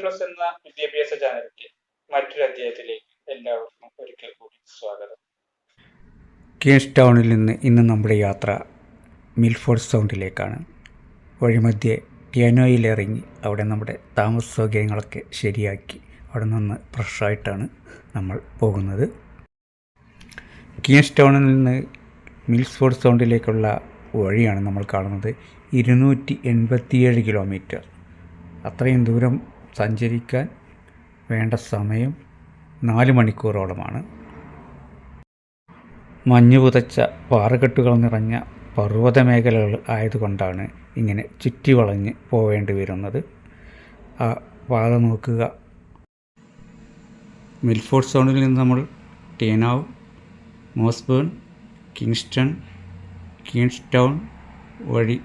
Plus എന്ന വിദ്യാഭ്യാസ ചാനലിന്റെ മറ്റൊരു അധ്യായത്തിലേക്ക് എല്ലാവർക്കും ഒരിക്കൽ കൂടി സ്വാഗതം. കീൻസ് ടൗണിൽ നിന്ന് ഇന്ന് നമ്മുടെ യാത്ര മിൽഫോർഡ് സൗണ്ടിലേക്കാണ് വഴിമധ്യേ പിയാനോയിലിറങ്ങി അവിടെ നമ്മുടെ താമസ സൗകര്യങ്ങളൊക്കെ ശരിയാക്കി അവിടെ നിന്ന് ഫ്രഷായിട്ടാണ് നമ്മൾ പോകുന്നത്. കിങ്സ് ടൗണിൽ നിന്ന് മിൽസ്ഫോർഡ് സൗണ്ടിലേക്കുള്ള വഴിയാണ് നമ്മൾ കാണുന്നത്. ഇരുന്നൂറ്റി എൺപത്തിയേഴ് കിലോമീറ്റർ. അത്രയും ദൂരം സഞ്ചരിക്കാൻ വേണ്ട സമയം നാല് മണിക്കൂറോളമാണ്. മഞ്ഞു പുതച്ച പാറക്കെട്ടുകൾ നിറഞ്ഞ പർവത മേഖലകൾ ആയതുകൊണ്ടാണ് ഇങ്ങനെ ചുറ്റി വളഞ്ഞ് പോവേണ്ടി വരുന്നത്. ആ പാത നോക്കുക. മിൽഫോർഡ് സോണിൽ നിന്ന് നമ്മൾ Te Anau Mossburn Kingston Kingston വഴി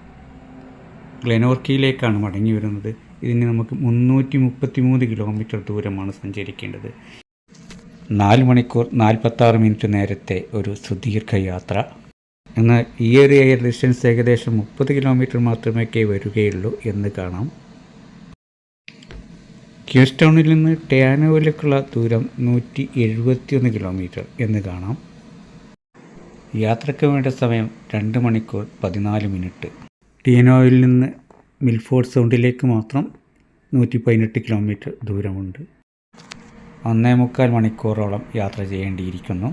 ഗ്ലെനോർക്കിയിലേക്കാണ് മടങ്ങി വരുന്നത്. ഇതിന് നമുക്ക് മുന്നൂറ്റി മുപ്പത്തി മൂന്ന് കിലോമീറ്റർ ദൂരമാണ് സഞ്ചരിക്കേണ്ടത്. നാല് മണിക്കൂർ നാൽപ്പത്താറ് മിനിറ്റ് നേരത്തെ ഒരു സുദീർഘ യാത്ര എന്നാൽ ഈ ഒരു എയർ ഡിസ്റ്റൻസ് ഏകദേശം മുപ്പത് കിലോമീറ്റർ മാത്രമേ വരികയുള്ളൂ എന്ന് കാണാം. ക്യൂസ്റ്റൗണിൽ നിന്ന് ടാനോയിലേക്കുള്ള ദൂരം നൂറ്റി എഴുപത്തിയൊന്ന് കിലോമീറ്റർ എന്ന് കാണാം. യാത്രയ്ക്ക് വേണ്ട സമയം രണ്ട് മണിക്കൂർ പതിനാല് മിനിറ്റ്. ടിയനോയിൽ നിന്ന് മിൽഫോർഡ് സൗണ്ടിലേക്ക് മാത്രം നൂറ്റി പതിനെട്ട് കിലോമീറ്റർ ദൂരമുണ്ട്. ഒന്നേ മുക്കാൽ മണിക്കൂറോളം യാത്ര ചെയ്യേണ്ടിയിരിക്കുന്നു.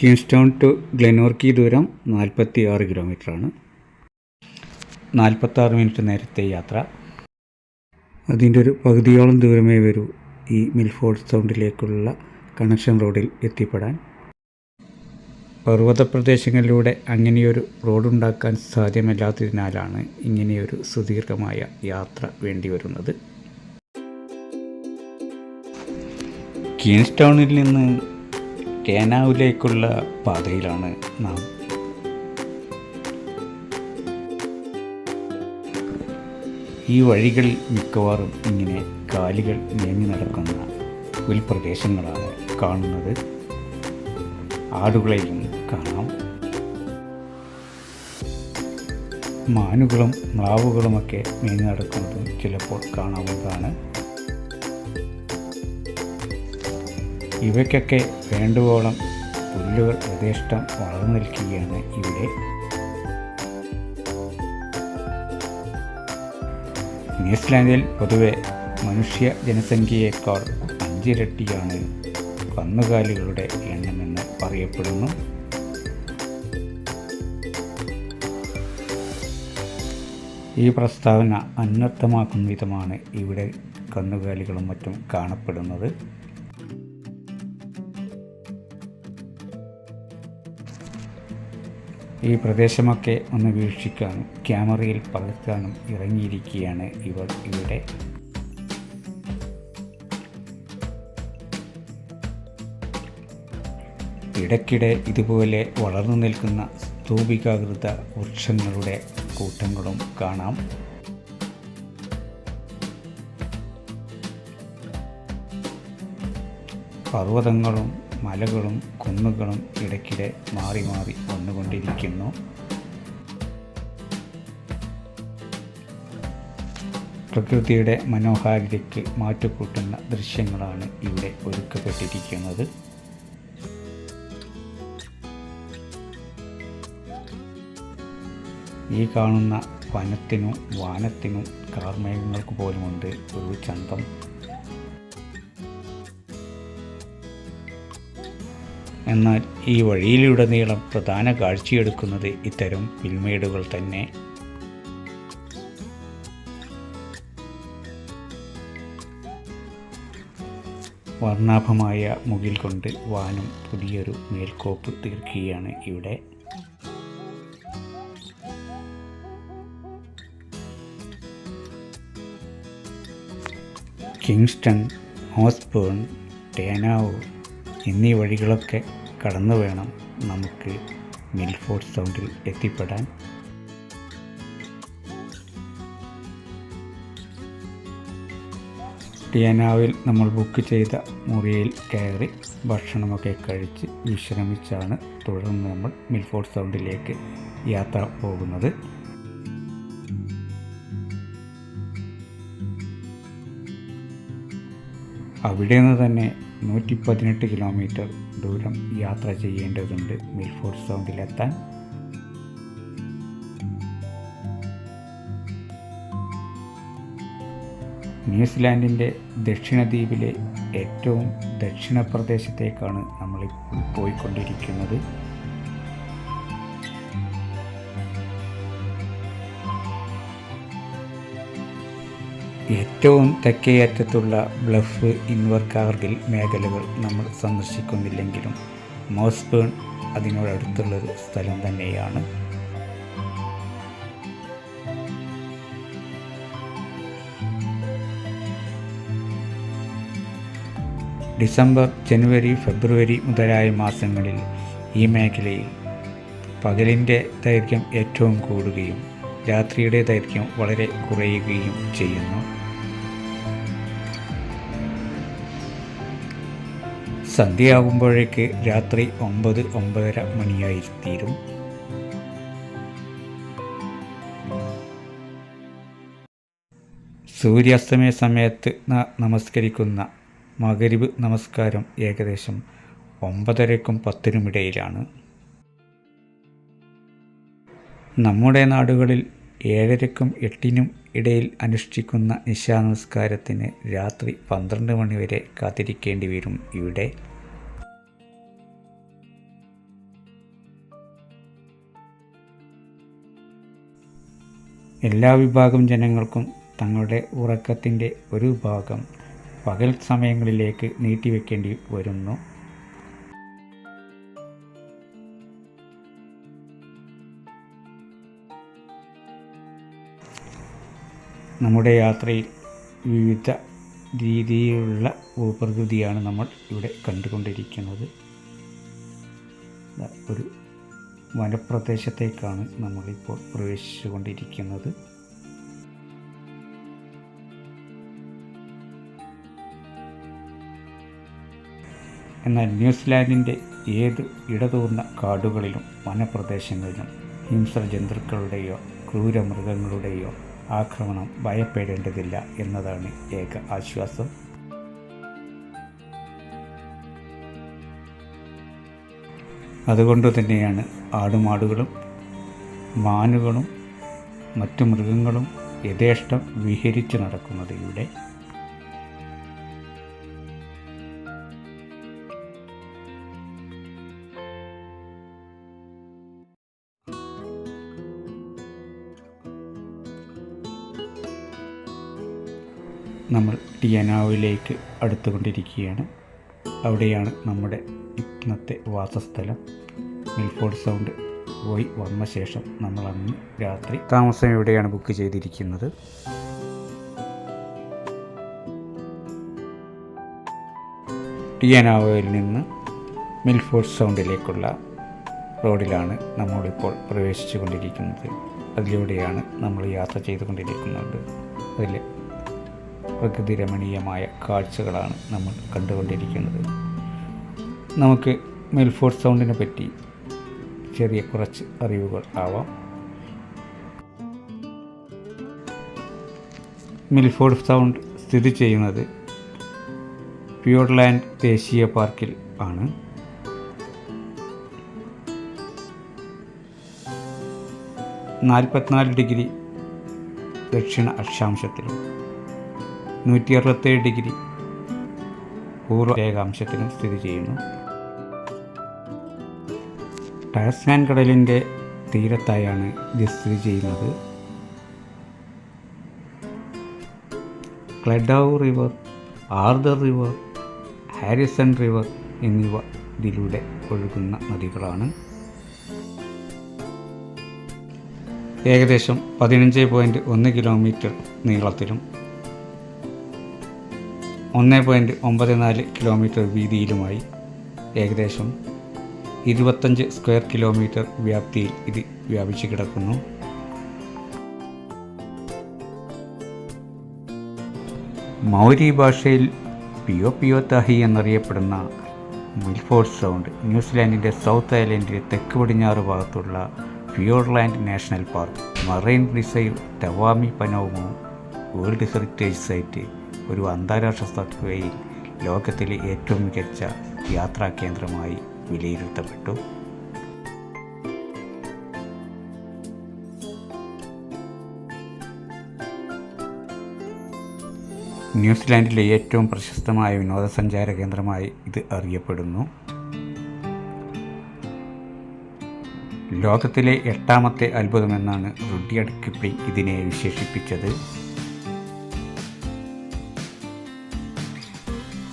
കിങ്സ്റ്റൗൺ ടു ഗ്ലെനോർക്കി ദൂരം നാൽപ്പത്തി ആറ് കിലോമീറ്ററാണ്. നാൽപ്പത്താറ് മിനിറ്റ് നേരത്തെ യാത്ര. അതിന്റെ ഒരു പകുതിയോളം ദൂരമേ വരൂ ഈ മിൽഫോർഡ് സൗണ്ടിലേക്കുള്ള കണക്ഷൻ റോഡിൽ എത്തിപ്പെടാൻ. പർവത പ്രദേശങ്ങളിലൂടെ അങ്ങനെയൊരു റോഡുണ്ടാക്കാൻ സാധ്യമല്ലാത്തതിനാലാണ് ഇങ്ങനെയൊരു സുദീർഘമായ യാത്ര വേണ്ടി വരുന്നത് ടൗണിൽ നിന്ന് കേനാവിലേക്കുള്ള പാതയിലാണ് നാം. ഈ വഴികൾ മിക്കവാറും ഇങ്ങനെ കാലികൾ നീങ്ങി നടക്കുന്ന ഉൾപ്രദേശങ്ങളാണ് കാണുന്നത്. ആടുകളെയും കാണാം. മാനുകളും മ്ലാവുകളുമൊക്കെ മേഞ്ഞു നടക്കുന്നത് ചിലപ്പോൾ കാണാവുന്നതാണ്. ഇവയ്ക്കൊക്കെ വേണ്ടുവോളം പുല്ലുകൾ യഥേഷ്ടം വളർന്നു നിൽക്കുകയാണ് ഇവിടെ. ന്യൂസിലാൻഡിൽ പൊതുവെ മനുഷ്യ ജനസംഖ്യയേക്കാൾ അഞ്ചിരട്ടിയാണ് കന്നുകാലികളുടെ എണ്ണമെന്ന് പറയപ്പെടുന്നു. ഈ പ്രസ്താവന അന്വർത്ഥമാക്കുന്ന വിധമാണ് ഇവിടെ കന്നുകാലികളും മറ്റും കാണപ്പെടുന്നത്. ഈ പ്രദേശമൊക്കെ ഒന്ന് വീക്ഷിക്കാനും ക്യാമറയിൽ പകർത്താനും ഇറങ്ങിയിരിക്കുകയാണ് ഇവർ ഇവിടെ. ഇടയ്ക്കിടെ ഇതുപോലെ വളർന്നു നിൽക്കുന്ന സ്തൂപികാകൃത വൃക്ഷങ്ങളുടെ കൂട്ടങ്ങളും കാണാം. പർവതങ്ങളും മലകളും കുന്നുകളും ഇടയ്ക്കിടെ മാറി മാറി വന്നുകൊണ്ടിരിക്കുന്നു. പ്രകൃതിയുടെ മനോഹാരിതയ്ക്ക് മാറ്റുകൂട്ടുന്ന ദൃശ്യങ്ങളാണ് ഇവിടെ ഒരുക്കപ്പെട്ടിരിക്കുന്നത്. ഈ കാണുന്ന വനത്തിനും വാനത്തിനും കാർമേഘങ്ങൾക്ക് പോലുമുണ്ട് ഒരു ചന്തം. എന്നാൽ ഈ വഴിയിലുടനീളം പ്രധാന കാഴ്ചയെടുക്കുന്നത് ഇത്തരം പിൽമേടുകൾ തന്നെ. വർണാഭമായ മുകിൽ കൊണ്ട് വാനം പുതിയൊരു മേൽക്കോപ്പ് തീർക്കുകയാണ് ഇവിടെ. കിങ്സ്റ്റൺ ഓസ്ബേൺ ടേനാവ് എന്നീ വഴികളൊക്കെ കടന്നു വേണം നമുക്ക് മിൽഫോർഡ് സൗണ്ടിൽ എത്തിപ്പെടാൻ. ടിയനാവിൽ നമ്മൾ ബുക്ക് ചെയ്ത മുറിയിൽ കയറി ഭക്ഷണമൊക്കെ കഴിച്ച് വിശ്രമിച്ചാണ് തുടർന്ന് നമ്മൾ മിൽഫോർഡ് സൗണ്ടിലേക്ക് യാത്ര പോകുന്നത്. അവിടെ നിന്ന് തന്നെ നൂറ്റി പതിനെട്ട് കിലോമീറ്റർ ദൂരം യാത്ര ചെയ്യേണ്ടതുണ്ട് മിൽഫോർഡ് സൗണ്ടിലെത്താൻ. ന്യൂസിലാൻഡിന്റെ ദക്ഷിണദ്വീപിലെ ഏറ്റവും ദക്ഷിണ പ്രദേശത്തേക്കാണ് നമ്മളിപ്പോൾ പോയിക്കൊണ്ടിരിക്കുന്നത്. ഏറ്റവും തെക്കേയറ്റത്തുള്ള ബ്ലഫ് ഇൻവർകാർഗിൽ മേഖലകൾ നമ്മൾ സന്ദർശിക്കുന്നില്ലെങ്കിലും മോസ്ബേൺ അതിനോടടുത്തുള്ളൊരു സ്ഥലം തന്നെയാണ്. ഡിസംബർ ജനുവരി ഫെബ്രുവരി മുതലായ മാസങ്ങളിൽ ഈ മേഖലയിൽ പകലിന്റെ ദൈർഘ്യം ഏറ്റവും കൂടുകയും രാത്രിയുടെ ദൈർഘ്യം വളരെ കുറയുകയും ചെയ്യുന്നു. സന്ധ്യയാകുമ്പോഴേക്ക് രാത്രി ഒമ്പത് ഒമ്പതര മണിയായിത്തീരും. സൂര്യാസ്തമയ സമയത്ത് നമസ്കരിക്കുന്ന മകരിബ് നമസ്കാരം ഏകദേശം ഒമ്പതരയ്ക്കും പത്തിനുമിടയിലാണ്. നമ്മുടെ നാടുകളിൽ ഏഴരയ്ക്കും എട്ടിനും ഇടയിൽ അനുഷ്ഠിക്കുന്ന നിശാ നമസ്കാരത്തിന് രാത്രി പന്ത്രണ്ട് മണിവരെ കാത്തിരിക്കേണ്ടി വരും. ഇവിടെ എല്ലാ വിഭാഗം ജനങ്ങൾക്കും തങ്ങളുടെ ഉറക്കത്തിന്റെ ഒരു ഭാഗം പകൽ സമയങ്ങളിലേക്ക് നീട്ടിവെക്കേണ്ടി വരുന്നു. നമ്മുടെ യാത്രയിൽ വിവിധ രീതിയിലുള്ള ഭൂപ്രകൃതിയാണ് നമ്മൾ ഇവിടെ കണ്ടുകൊണ്ടിരിക്കുന്നത്. ഒരു വനപ്രദേശത്തേക്കാണ് നമ്മളിപ്പോൾ പ്രവേശിച്ചുകൊണ്ടിരിക്കുന്നത്. എന്നാൽ ന്യൂസിലാൻഡിന്റെ ഏത് ഇടതൂർന്ന കാടുകളിലും വനപ്രദേശങ്ങളിലും ഹിംസ്ര ജന്തുക്കളുടെയോ ക്രൂരമൃഗങ്ങളുടെയോ ആക്രമണം ഭയപ്പെടേണ്ടതില്ല എന്നതാണ് ഏക ആശ്വാസം. അതുകൊണ്ട് തന്നെയാണ് ആടുമാടുകളും മാനുകളും മറ്റു മൃഗങ്ങളും യഥേഷ്ടം വിഹരിച്ചു നടക്കുന്നത് ഇവിടെ. നമ്മൾ ടിയനാവിലേക്ക് അടുത്തുകൊണ്ടിരിക്കുകയാണ്. അവിടെയാണ് നമ്മുടെ ഇന്നത്തെ വാസസ്ഥലം. മിൽഫോർഡ് സൗണ്ട് പോയി വന്ന ശേഷം നമ്മൾ അന്ന് രാത്രി താമസം എവിടെയാണ് ബുക്ക് ചെയ്തിരിക്കുന്നത്? ടിയനാവയിൽ നിന്ന് മിൽഫോർഡ് സൗണ്ടിലേക്കുള്ള റോഡിലാണ് നമ്മളിപ്പോൾ പ്രവേശിച്ചു കൊണ്ടിരിക്കുന്നത് അതിലൂടെയാണ് നമ്മൾ യാത്ര ചെയ്തുകൊണ്ടിരിക്കുന്നത്. അതിൽ പ്രകൃതി രമണീയമായ കാഴ്ചകളാണ് നമ്മൾ കണ്ടുകൊണ്ടിരിക്കുന്നത്. നമുക്ക് മെൽഫോർഡ് സൗണ്ടിനെ പറ്റി ചെറിയ കുറച്ച് അറിവുകൾ ആവാം. മിൽഫോർഡ് സൗണ്ട് സ്ഥിതി ചെയ്യുന്നത് പ്യൂർലാൻഡ് ദേശീയ പാർക്കിൽ ആണ്. നാൽപ്പത്തിനാല് ഡിഗ്രി ദക്ഷിണ അക്ഷാംശത്തിലും. നൂറ്റി അറുപത്തേഴ് ഡിഗ്രി. പൂർവ രേഖാംശത്തിലും സ്ഥിതി ചെയ്യുന്നു. ടാസ്മാൻ കടലിന്റെ തീരത്തായാണ് ഇത് സ്ഥിതി ചെയ്യുന്നത്. Cleddau river Arthur river Harrison river എന്നിവ ഇതിലൂടെ ഒഴുകുന്ന നദികളാണ്. ഏകദേശം പതിനഞ്ച് പോയിന്റ് ഒന്ന് കിലോമീറ്റർ നീളത്തിലും ഒന്ന് പോയിന്റ് ഒമ്പത് നാല് കിലോമീറ്റർ വീതിയിലുമായി ഏകദേശം ഇരുപത്തഞ്ച് സ്ക്വയർ കിലോമീറ്റർ വ്യാപ്തിയിൽ ഇത് വ്യാപിച്ചു കിടക്കുന്നു. മൗരി ഭാഷയിൽ പിയോ പിയോ താഹി എന്നറിയപ്പെടുന്ന മിൽഫോർഡ് സൗണ്ട് ന്യൂസിലാൻഡിന്റെ സൗത്ത് ഐലൻഡിലെ തെക്ക് പടിഞ്ഞാറ് ഭാഗത്തുള്ള Fiordland national park marine reserve ടവാമി പനോമോ world heritage site ഒരു അന്താരാഷ്ട്ര സഭയിൽ ലോകത്തിലെ ഏറ്റവും മികച്ച യാത്രാ കേന്ദ്രമായി വിലയിരുത്തപ്പെട്ടു. ന്യൂസിലാൻഡിലെ ഏറ്റവും പ്രശസ്തമായ വിനോദസഞ്ചാര കേന്ദ്രമായി ഇത് അറിയപ്പെടുന്നു. ലോകത്തിലെ എട്ടാമത്തെ അത്ഭുതമെന്നാണ് റുഡിയഡ് കിപ്ലിംഗ് ഇതിനെ വിശേഷിപ്പിച്ചത്.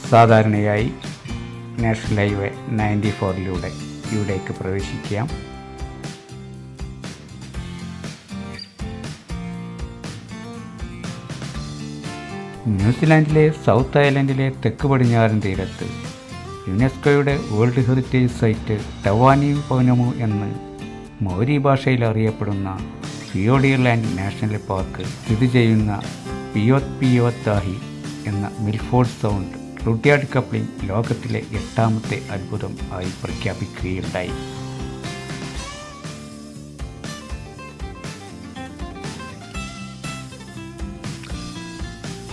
സാധാരണയായി നാഷണൽ ഹൈവേ നയന്റി ഫോറിലൂടെ ഇവിടേക്ക് പ്രവേശിക്കാം. ന്യൂസിലാൻഡിലെ സൗത്ത് ഐലൻഡിലെ തെക്ക് പടിഞ്ഞാറൻ തീരത്ത് യുനെസ്കോയുടെ വേൾഡ് ഹെറിറ്റേജ് സൈറ്റ് ടവാനി പൗനമു എന്ന് മൗരി ഭാഷയിൽ അറിയപ്പെടുന്ന ഫിയോഡിയർലാൻഡ് നാഷണൽ പാർക്ക് സ്ഥിതി ചെയ്യുന്ന പിയോത് പിയോത്താഹി എന്ന മിൽഫോർഡ് സൗണ്ട് റുഡ്യാർഡ് കപ്ലിംഗ് ലോകത്തിലെ എട്ടാമത്തെ അത്ഭുതം ആയി പ്രഖ്യാപിക്കുകയുണ്ടായി.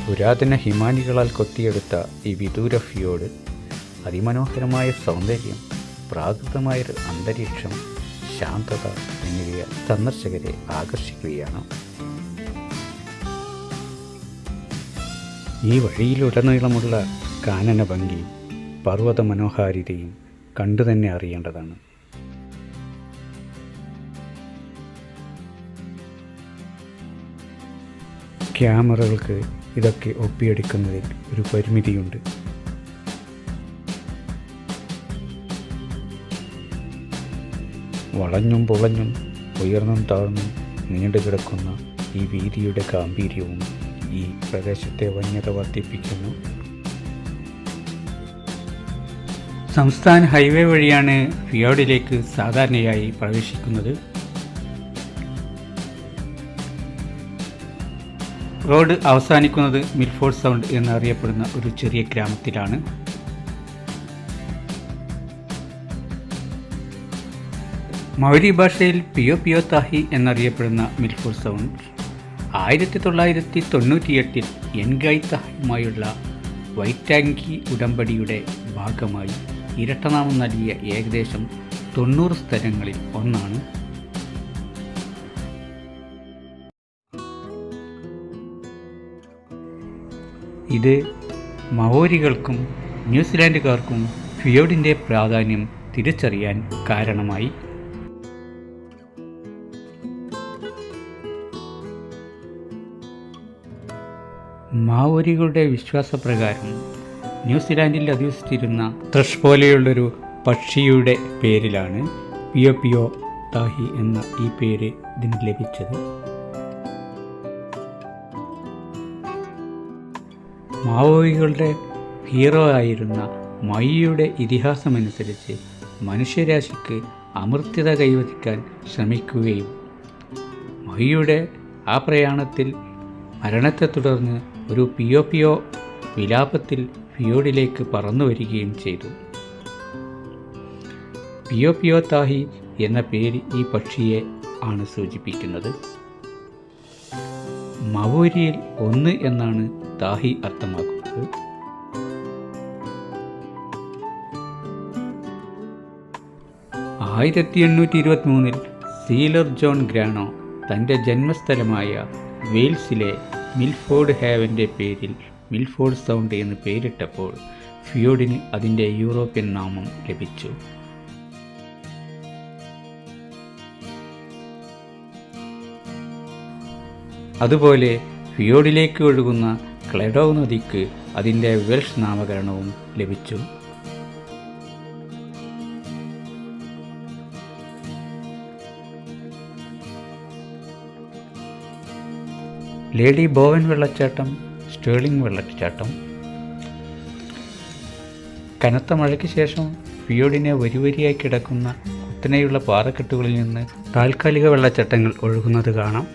പുരാതന ഹിമാനികളാൽ കൊത്തിയെടുത്ത ഈ വിദൂര ഫിയോഡ് അതിമനോഹരമായ സൗന്ദര്യം പ്രാകൃതമായൊരു അന്തരീക്ഷം ശാന്തത എന്നിവ സന്ദർശകരെ ആകർഷിക്കുകയാണ്. ഈ വഴിയിലുടനീളമുള്ള കാനന ഭംഗിയും പർവത മനോഹാരിതയും കണ്ടു തന്നെ അറിയേണ്ടതാണ്. ക്യാമറകൾക്ക് ഇതൊക്കെ ഒപ്പിയെടുക്കുന്നതിൽ ഒരു പരിമിതിയുണ്ട്. വളഞ്ഞും പൊളഞ്ഞും ഉയർന്നും താഴ്ന്നും നീണ്ടു കിടക്കുന്ന ഈ വീതിയുടെ ഗാംഭീര്യവും ഈ പ്രദേശത്തെ വന്യത വർദ്ധിപ്പിക്കുന്നു. സംസ്ഥാന ഹൈവേ വഴിയാണ് ഫിയോഡിലേക്ക് സാധാരണയായി പ്രവേശിക്കുന്നത്. റോഡ് അവസാനിക്കുന്നത് മിൽഫോർഡ് സൗണ്ട് എന്നറിയപ്പെടുന്ന ഒരു ചെറിയ ഗ്രാമത്തിലാണ്. മൗരി ഭാഷയിൽ പിയോ പിയോ താഹി എന്നറിയപ്പെടുന്ന മിൽഫോർഡ് സൗണ്ട് ആയിരത്തി തൊള്ളായിരത്തി തൊണ്ണൂറ്റിയെട്ടിൽ എൻഗായ് താഹിയുമായുള്ള വൈറ്റാങ്കി ഉടമ്പടിയുടെ ഭാഗമായി ഇരട്ടനാമം നൽകിയ ഏകദേശം തൊണ്ണൂറ് സ്ഥലങ്ങളിൽ ഒന്നാണ്. ഇത് മവോരികൾക്കും ന്യൂസിലാൻഡുകാർക്കും ഫിയോഡിന്റെ പ്രാധാന്യം തിരിച്ചറിയാൻ കാരണമായി. മാവോരികളുടെ വിശ്വാസപ്രകാരം ന്യൂസിലാൻഡിൽ അധിവസിച്ചിരുന്ന ത്രഷ് പോലെയുള്ളൊരു പക്ഷിയുടെ പേരിലാണ് പിയോ പിയോ താഹി എന്ന ഈ പേര് ഇതിന് ലഭിച്ചത്. മാവോയികളുടെ ഹീറോ ആയിരുന്ന മയിയുടെ ഇതിഹാസമനുസരിച്ച് മനുഷ്യരാശിക്ക് അമൃത്യത കൈവരിക്കാൻ ശ്രമിക്കുകയും മയിയുടെ ആ പ്രയാണത്തിൽ മരണത്തെ തുടർന്ന് ഒരു പിയോ പിയോ വിലാപത്തിൽ ഫിയോഡിലേക്ക് പറന്നു വരികയും ചെയ്തു. പിയോ പിയോ താഹി എന്ന പേര് ഈ പക്ഷിയെ ആണ് സൂചിപ്പിക്കുന്നത്. മവൂരിയിൽ ഒന്ന് എന്നാണ് താഹി അർത്ഥമാക്കുന്നത്. ആയിരത്തി എണ്ണൂറ്റി ഇരുപത്തി മൂന്നിൽ സീലർ ജോൺ ഗ്രാനോ തന്റെ ജന്മസ്ഥലമായ വെയിൽസിലെ മിൽഫോർഡ് ഹാവന്റെ പേരിൽ മിൽഫോർഡ് സൗണ്ട് എന്ന് പേരിട്ടപ്പോൾ ഫിയോഡിന് അതിന്റെ യൂറോപ്യൻ നാമം ലഭിച്ചു. അതുപോലെ ഫിയോഡിലേക്ക് ഒഴുകുന്ന ക്ലെഡോ നദിക്ക് അതിന്റെ വെൽഷ് നാമകരണവും ലഭിച്ചു. ലേഡി ബോവൻ വെള്ളച്ചാട്ടം സ്റ്റേർലിംഗ് വെള്ളച്ചാട്ടം. കനത്ത മഴയ്ക്ക് ശേഷം ഫിയോഡിനെ വരിവരിയായി കിടക്കുന്ന കുത്തനെയുള്ള പാറക്കെട്ടുകളിൽ നിന്ന് താൽക്കാലിക വെള്ളച്ചാട്ടങ്ങൾ ഒഴുകുന്നത് കാണാം.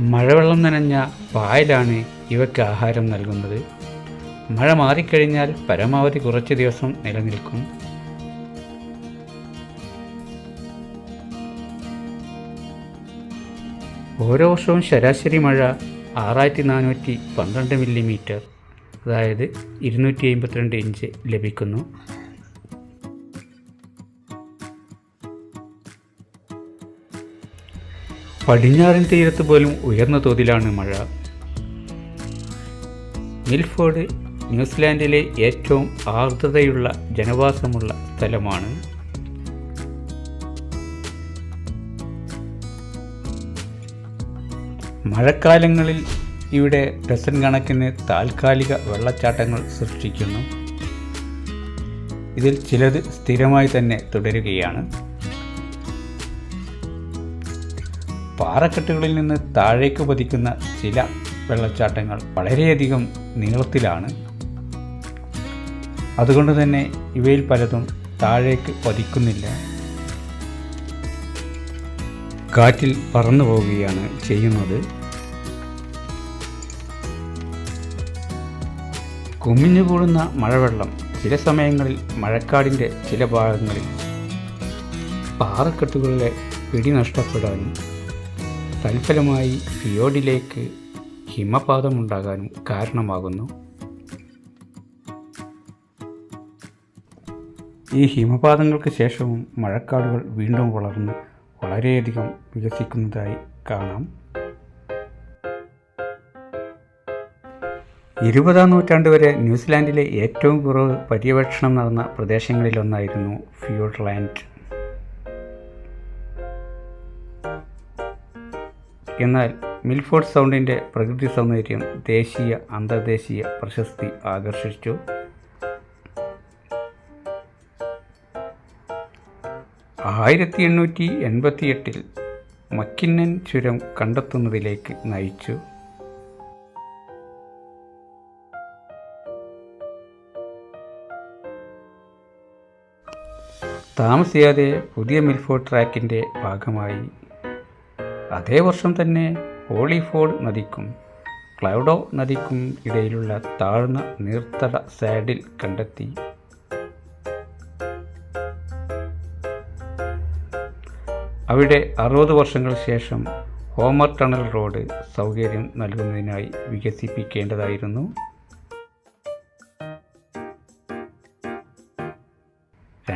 മഴവെള്ളം നനഞ്ഞ പായലാണ് ഇവയ്ക്ക് ആഹാരം നൽകുന്നത്. മഴ മാറിക്കഴിഞ്ഞാൽ പരമാവധി കുറച്ച് ദിവസം നിലനിൽക്കും. ഓരോ വർഷവും ശരാശരി മഴ ആറായിരത്തി നാനൂറ്റി പന്ത്രണ്ട് മില്ലിമീറ്റർ അതായത് ഇരുന്നൂറ്റി അമ്പത്തിരണ്ട് ഇഞ്ച് ലഭിക്കുന്നു. പടിഞ്ഞാറൻ തീരത്ത് പോലും ഉയർന്ന തോതിലാണ് മഴ. മിൽഫോർഡ് ന്യൂസിലാൻഡിലെ ഏറ്റവും ആർദ്രതയുള്ള ജനവാസമുള്ള സ്ഥലമാണ് മഴക്കാലങ്ങളിൽ ഇവിടെ ഡസൻ കണക്കിന് താൽക്കാലിക വെള്ളച്ചാട്ടങ്ങൾ സൃഷ്ടിക്കുന്നു. ഇതിൽ ചിലത് സ്ഥിരമായി തന്നെ തുടരുകയാണ്. പാറക്കെട്ടുകളിൽ നിന്ന് താഴേക്ക് പതിക്കുന്ന ചില വെള്ളച്ചാട്ടങ്ങൾ വളരെയധികം നീളത്തിലാണ്. അതുകൊണ്ട് തന്നെ ഇവയിൽ പലതും താഴേക്ക് പതിക്കുന്നില്ല. കാറ്റിൽ പറന്നു പോവുകയാണ് ചെയ്യുന്നത്. കുമിഞ്ഞുകൂടുന്ന മഴവെള്ളം ചില സമയങ്ങളിൽ മഴക്കാടിന്റെ ചില ഭാഗങ്ങളിൽ പാറക്കെട്ടുകളിലെ പിടി നഷ്ടപ്പെടാനും തൽഫലമായി ഫിയോഡിലേക്ക് ഹിമപാതമുണ്ടാകാനും കാരണമാകുന്നു. ഈ ഹിമപാതങ്ങൾക്ക് ശേഷവും മഴക്കാടുകൾ വീണ്ടും വളർന്ന് വളരെയധികം വികസിക്കുന്നതായി കാണാം. ഇരുപതാം നൂറ്റാണ്ട് വരെ ന്യൂസിലാൻഡിലെ ഏറ്റവും കുറവ് പര്യവേക്ഷണം നടന്ന പ്രദേശങ്ങളിലൊന്നായിരുന്നു ഫ്യൂഡ്ലാൻഡ്. എന്നാൽ മിൽഫോർഡ് സൗണ്ടിന്റെ പ്രകൃതി സൗന്ദര്യം ദേശീയ അന്തർദേശീയ പ്രശസ്തി ആകർഷിച്ചു. ആയിരത്തി എണ്ണൂറ്റി എൺപത്തി എട്ടിൽ മക്കിന്നൻ ചുരം കണ്ടെത്തുന്നതിലേക്ക് നയിച്ചു. താമസിയാതെ പുതിയ മിൽഫോർഡ് ട്രാക്കിന്റെ ഭാഗമായി. അതേ വർഷം തന്നെ ഹോളിഫോർഡ് നദിക്കും ക്ലൗഡോ നദിക്കും ഇടയിലുള്ള താഴ്ന്ന നീർത്തട സാഡിൽ കണ്ടെത്തി. അവിടെ അറുപത് വർഷങ്ങൾ ശേഷം ഹോമർ ടണൽ റോഡ് സൗകര്യം നൽകുന്നതിനായി വികസിപ്പിക്കേണ്ടതായിരുന്നു.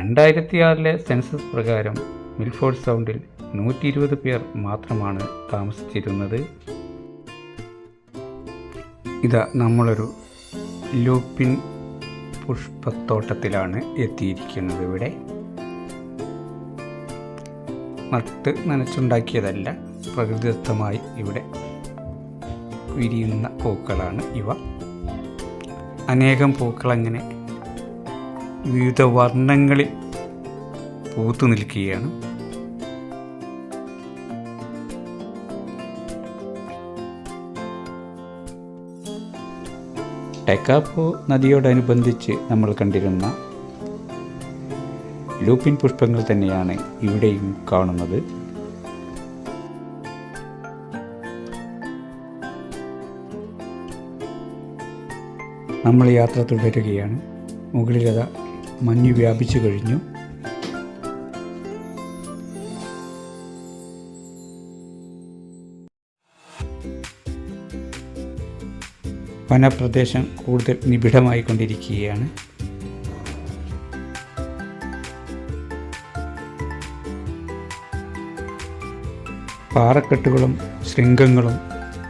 രണ്ടായിരത്തി ആറിലെ സെൻസസ് പ്രകാരം മിൽഫോർഡ് സൗണ്ടിൽ നൂറ്റി ഇരുപത് പേർ മാത്രമാണ് താമസിച്ചിരുന്നത്. ഇതാ നമ്മളൊരു ലൂപ്പിൻ പുഷ്പത്തോട്ടത്തിലാണ് എത്തിയിരിക്കുന്നത് ഇവിടെ. നട്ട് നനച്ചുണ്ടാക്കിയതല്ല പ്രകൃതിദത്തമായി ഇവിടെ വിരിയുന്ന പൂക്കളാണ് ഇവ. അനേകം പൂക്കൾ അങ്ങനെ വിവിധ വർണങ്ങളിൽ പൂത്തു നിൽക്കുകയാണ്. ടെക്കാപ്പോ നദിയോടനുബന്ധിച്ച് നമ്മൾ കണ്ടിരുന്ന ലൂപ്പിൻ പുഷ്പങ്ങൾ തന്നെയാണ് ഇവിടെയും കാണുന്നത്. നമ്മൾ യാത്ര തുടരുകയാണ്. മുകളിലത മഞ്ഞ് വ്യാപിച്ചു കഴിഞ്ഞു. വനപ്രദേശം കൂടുതൽ നിബിഡമായി കൊണ്ടിരിക്കുകയാണ് പാറക്കെട്ടുകളും ശൃംഗങ്ങളും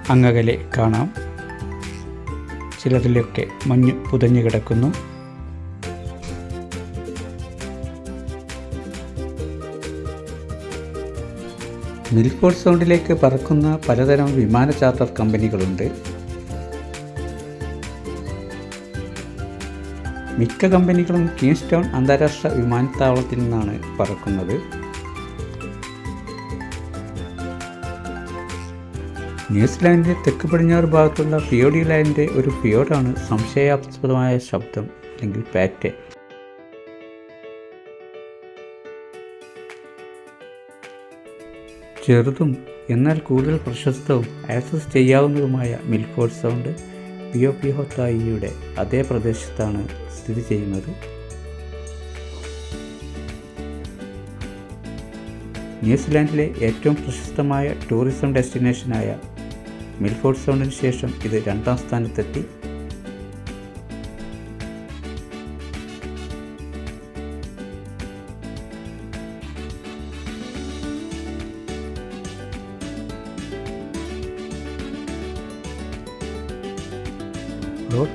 അങ്ങകലെ കാണാം. ചിലതിലൊക്കെ മഞ്ഞ് പുതഞ്ഞു കിടക്കുന്നു. മിൽഫോർഡ് സൗണ്ടിലേക്ക് പറക്കുന്ന പലതരം വിമാന ചാർട്ടർ കമ്പനികളുണ്ട്. മിക്ക കമ്പനികളും കിങ്സ്റ്റോൺ അന്താരാഷ്ട്ര വിമാനത്താവളത്തിൽ നിന്നാണ് പറക്കുന്നത്. ന്യൂസിലാൻഡിന്റെ തെക്ക് പടിഞ്ഞാറ് ഭാഗത്തുള്ള ഫിയോഡി ലാൻഡിന്റെ ഒരു ഫിയോഡാണ് സംശയാസ്പദമായ ശബ്ദം അല്ലെങ്കിൽ പാറ്റ്. ചെറുതും എന്നാൽ കൂടുതൽ പ്രശസ്തവും ആക്സസ് ചെയ്യാവുന്നതുമായ മിൽഫോർഡ് സൗണ്ട് പിയോപിഹോത്തായിയുടെ അതേ പ്രദേശത്താണ് സ്ഥിതി ചെയ്യുന്നത്. ന്യൂസിലാൻഡിലെ ഏറ്റവും പ്രശസ്തമായ ടൂറിസം ഡെസ്റ്റിനേഷനായ മിൽഫോർഡ് സൗണ്ടിന് ശേഷം ഇത് രണ്ടാം സ്ഥാനത്തെത്തി.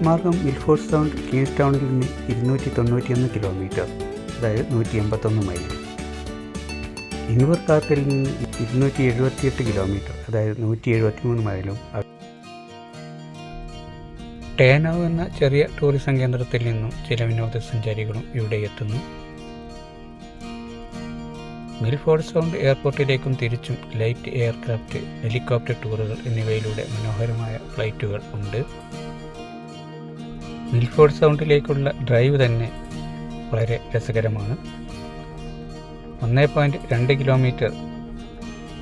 മാർഗം മിൽഫോർഡ് സൗണ്ട് കീഴ്സ് ടൗണിൽ നിന്ന് ഇരുന്നൂറ്റി തൊണ്ണൂറ്റിയൊന്ന് കിലോമീറ്റർ അതായത് നൂറ്റി എൺപത്തൊന്ന് മൈൽ. ഇൻവർ കാർക്കിൽ നിന്ന് ഇരുന്നൂറ്റി എഴുപത്തിയെട്ട് കിലോമീറ്റർ അതായത് നൂറ്റി എഴുപത്തി മൂന്ന് മൈലും ടേനാവ് എന്ന ചെറിയ ടൂറിസം കേന്ദ്രത്തിൽ നിന്നും ചില വിനോദസഞ്ചാരികളും ഇവിടെ എത്തുന്നു. മിൽഫോർഡ് സൗണ്ട് എയർപോർട്ടിലേക്കും തിരിച്ചും ലൈറ്റ് എയർക്രാഫ്റ്റ് ഹെലികോപ്റ്റർ ടൂറുകൾ എന്നിവയിലൂടെ മനോഹരമായ ഫ്ലൈറ്റുകൾ ഉണ്ട്. മിൽഫോർഡ് സൗണ്ടിലേക്കുള്ള ഡ്രൈവ് തന്നെ വളരെ രസകരമാണ്. ഒന്നേ പോയിന്റ് രണ്ട് കിലോമീറ്റർ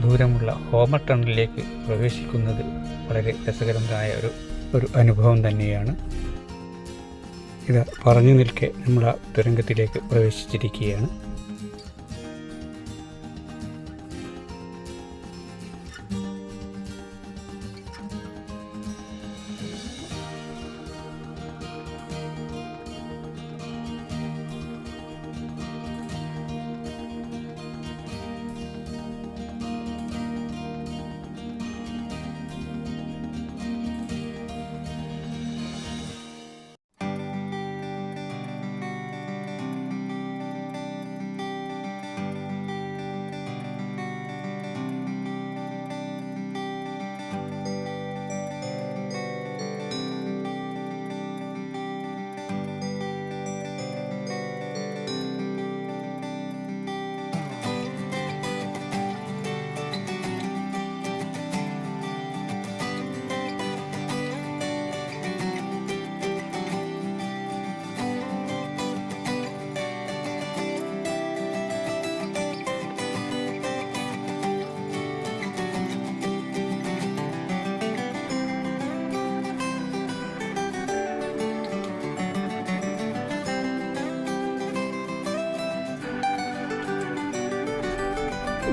ദൂരമുള്ള ഹോമർ ടണലിലേക്ക് പ്രവേശിക്കുന്നത് വളരെ രസകരമായ ഒരു ഒരു അനുഭവം തന്നെയാണ്. ഇത് പറഞ്ഞു നിൽക്കെ നമ്മൾ ആ തുരങ്കത്തിലേക്ക് പ്രവേശിച്ചിരിക്കുകയാണ്.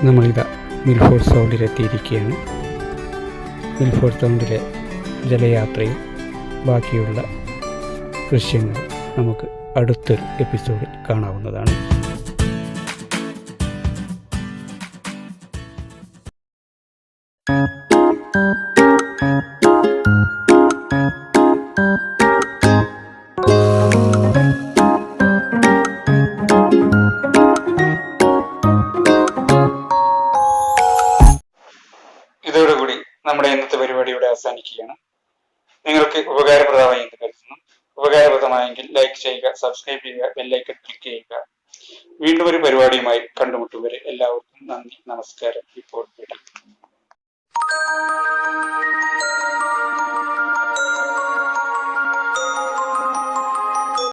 നമ്മളിതാ മിൽഫോർഡ് സൗണ്ടിലെത്തിയിരിക്കുകയാണ്. മിൽഫോർട്ട് സൗണ്ടിലെ ജലയാത്രയും ബാക്കിയുള്ള ദൃശ്യങ്ങൾ നമുക്ക് അടുത്തൊരു എപ്പിസോഡിൽ കാണാവുന്നതാണ്. ഇതോടുകൂടി subscribe in